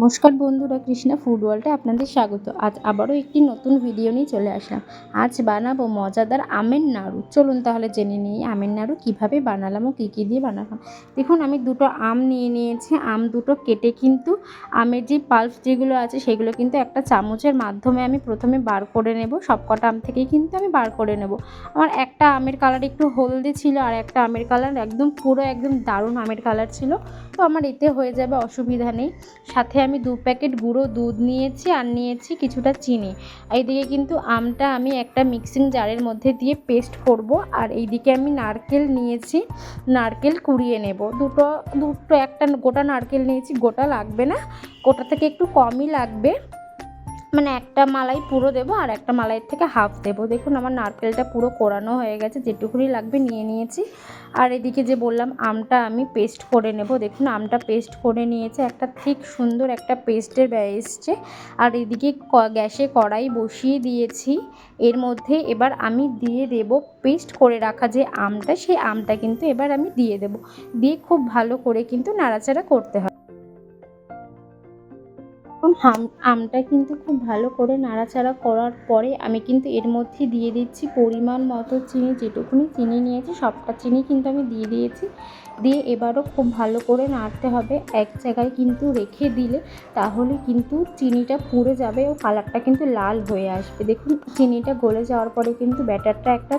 নমস্কার বন্ধুরা, কৃষ্ণা ফুড ওয়ার্ল্ডে আপনাদের স্বাগত। আজ আবারও একটি নতুন ভিডিও নিয়ে চলে আসলাম। আজ বানাবো মজাদার আমের নাড়ু। চলুন তাহলে জেনে নিই আমের নাড়ু কীভাবে বানালাম ও কী কী দিয়ে বানালাম। দেখুন, আমি দুটো আম নিয়ে নিয়েছি। আম দুটো কেটে কিন্তু আমের যে পাল্প যেগুলো আছে, সেগুলো কিন্তু একটা চামচের মাধ্যমে আমি প্রথমে বার করে নেব। সবকটা আম থেকেই কিন্তু আমি বার করে নেব। আমার একটা আমের কালার একটু হলদে ছিল আর একটা আমের কালার একদম পুরো একদম দারুণ আমের কালার ছিল। তো আমার এতে হয়ে যাবে অসুবিধা নেই। সাথে আমি দু প্যাকেট গুঁড়ো দুধ নিয়েছি আর নিয়েছি কিছুটা চিনি। এইদিকে কিন্তু আমটা আমি একটা মিক্সিং জারের মধ্যে দিয়ে পেস্ট করব আর এইদিকে আমি নারকেল নিয়েছি। নারকেল কুড়িয়ে নেব। দুটো দুটো একটা গোটা নারকেল নিয়েছি, গোটা লাগবে না। গোটা থেকে একটু কমই লাগবে। মানে একটা মালাই পুরো দেবো আর একটা মালাইয়ের থেকে হাফ দেবো। দেখুন আমার নারকেলটা পুরো কোরানো হয়ে গেছে, যেটুকুনি লাগবে নিয়ে নিয়েছি। আর এদিকে যে বললাম, আমটা আমি পেস্ট করে নেব। দেখুন, আমটা পেস্ট করে নিয়েছে। একটা ঠিক সুন্দর একটা পেস্টের ব্যয় এসছে। আর এদিকে গ্যাসে কড়াই বসিয়ে দিয়েছি। এর মধ্যে এবার আমি দিয়ে দেব পেস্ট করে রাখা যে আমটা, সেই আমটা কিন্তু এবার আমি দিয়ে দেব। দিয়ে খুব ভালো করে কিন্তু নাড়াচাড়া করতে হবে। এখন হাম, আমটা কিন্তু খুব ভালো করে নাড়াচাড়া করার পরে আমি কিন্তু এর মধ্যে দিয়ে দিচ্ছি পরিমাণ মতো চিনি, যেটুকুনি চিনি নিয়েছি, সবটা চিনি কিন্তু আমি দিয়ে দিয়েছি। দিয়ে এবারও খুব ভালো করে নাড়তে হবে, এক জায়গায় কিন্তু রেখে দিলে তাহলে কিন্তু চিনিটা পুড়ে যাবে ও কালারটা কিন্তু লাল হয়ে আসবে। দেখুন, চিনিটা গলে যাওয়ার পরে কিন্তু ব্যাটারটা একটা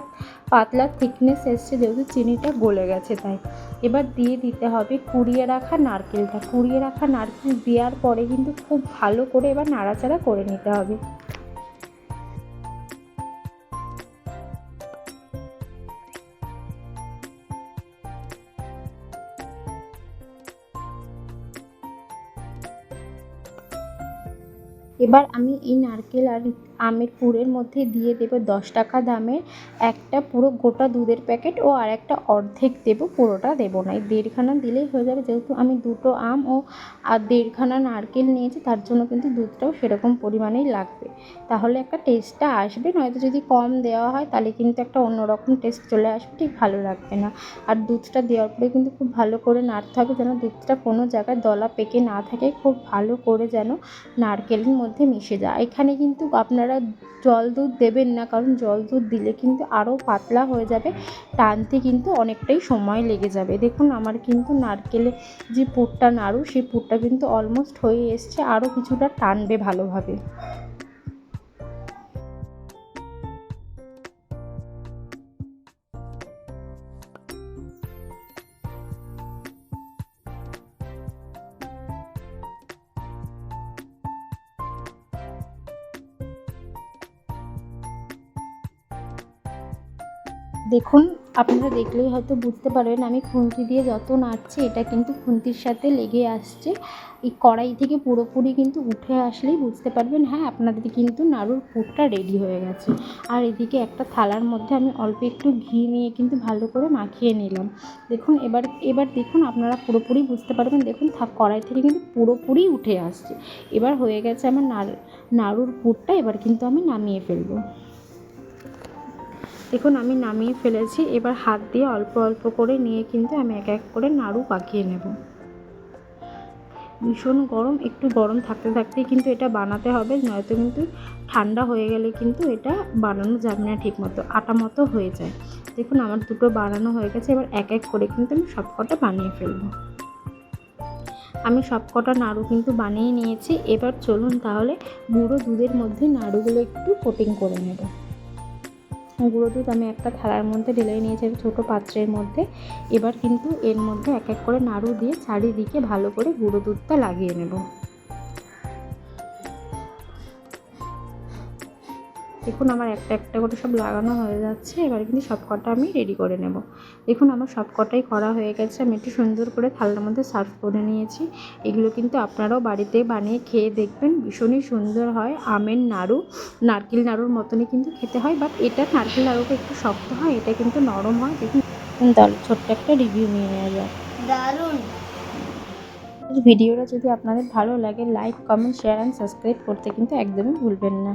পাতলা থিকনেস এসছে, যেহেতু চিনিটা গলে গেছে তাই। এবার দিয়ে দিতে হবে, কুড়িয়ে রাখা নারকেলটা। কুড়িয়ে রাখা নারকেল দেওয়ার পরে কিন্তু খুব ভালো করে এবার নাড়াচাড়া করে নিতে হবে। এবার আমি এই নারকেল আর আমের পুরের মধ্যে দিয়ে দেবো দশ টাকা দামের একটা পুরো গোটা দুধের প্যাকেট ও আর একটা অর্ধেক দেবো পুরোটা দেবো না। এই দেড়খানা দিলেই হয়ে যাবে। যেহেতু আমি দুটো আম ও আর দেড়খানা নারকেল নিয়েছি, তার জন্য কিন্তু দুধটাও সেরকম পরিমাণেই লাগবে। তাহলে একটা টেস্টটা আসবে, নয়তো যদি কম দেওয়া হয় তাহলে কিন্তু একটা অন্যরকম টেস্ট চলে আসবে, ঠিক ভালো লাগবে না। আর দুধটা দেওয়ার পরে কিন্তু খুব ভালো করে নাড়তে হবে যেন দুধটা কোনো জায়গায় দলা পেকে না থাকে, খুব ভালো করে যেন নারকেলের মধ্যে মিশে যায়। এখানে কিন্তু আপনারা জল দুধ দেবেন না, কারণ জল দুধ দিলে কিন্তু আরও পাতলা হয়ে যাবে, টানতে কিন্তু অনেকটাই সময় লেগে যাবে। দেখুন, আমার কিন্তু নারকেলে যে পুরটা নাড়ু, সেই পুরটা কিন্তু অলমোস্ট হয়ে এসছে আরও কিছুটা টানবে ভালোভাবে। দেখুন, আপনারা দেখলেই হয়তো বুঝতে পারবেন, আমি খুন্তি দিয়ে যত নাড়ছি, এটা কিন্তু খুন্তির সাথে লেগে আসছে। এই কড়াই থেকে পুরোপুরি কিন্তু উঠে আসলেই বুঝতে পারবেন হ্যাঁ আপনাদের কিন্তু নাড়ুর পুরটা রেডি হয়ে গেছে। আর এদিকে একটা থালার মধ্যে আমি অল্প একটু ঘি নিয়ে কিন্তু ভালো করে মাখিয়ে নিলাম। দেখুন, এবার এবার দেখুন, আপনারা পুরোপুরি বুঝতে পারবেন, দেখুন কড়াই থেকে কিন্তু পুরোপুরি উঠে আসছে। এবার হয়ে গেছে আমার নাড়ুর পুরটা, এবার কিন্তু আমি নামিয়ে ফেলব। দেখুন, আমি নামিয়ে ফেলেছি। এবার হাত দিয়ে অল্প অল্প করে নিয়ে কিন্তু আমি এক এক করে নাড়ু পাকিয়ে নেব। ভীষণ গরম, একটু গরম থাকতে থাকতেই কিন্তু এটা বানাতে হবে। নয়তো কিন্তু ঠান্ডা হয়ে গেলে কিন্তু এটা বানানো যাবে না ঠিক মতো আটা মতো হয়ে যায়। দেখুন, আমার দুটো বানানো হয়ে গেছে। এবার এক এক করে কিন্তু আমি সবকটা বানিয়ে ফেলব। আমি সবকটা নাড়ু কিন্তু বানিয়ে নিয়েছি। এবার চলুন তাহলে গুঁড়ো দুধের মধ্যে নাড়ুগুলো একটু কোটিং করে নেব। গুঁড়ো দুধ আমি একটা থালার মধ্যে ঢেলে নিয়েছি ছোটো পাত্রের মধ্যে। এবার কিন্তু এর মধ্যে এক এক করে নাড়ু দিয়ে চারিদিকে ভালো করে গুঁড়ো দুধটা লাগিয়ে নেব। দেখুন আমার একটা একটা করে সব লাগানো হয়ে যাচ্ছে এবার কিন্তু সব কটা আমি রেডি করে নেব। দেখুন আমার সব কটাই করা হয়ে গেছে আমি একটু সুন্দর করে থালার মধ্যে সার্ভ করে নিয়েছি। এগুলো কিন্তু আপনারাও বাড়িতে বানিয়ে খেয়ে দেখবেন ভীষণই সুন্দর হয়। আমের নাড়ু নারকেল নাড়ুর মতনই কিন্তু খেতে হয় বাট এটা নারকেল নাড়ুটা একটু শক্ত হয় এটা কিন্তু নরম হয়। দেখুন তাহলে ছোট্ট একটা রিভিউ নিয়ে নেওয়া যায় দারুণ! ভিডিওটা যদি আপনাদের ভালো লাগে like comment share and subscribe করতে কিন্তু একদমই ভুলবেন না।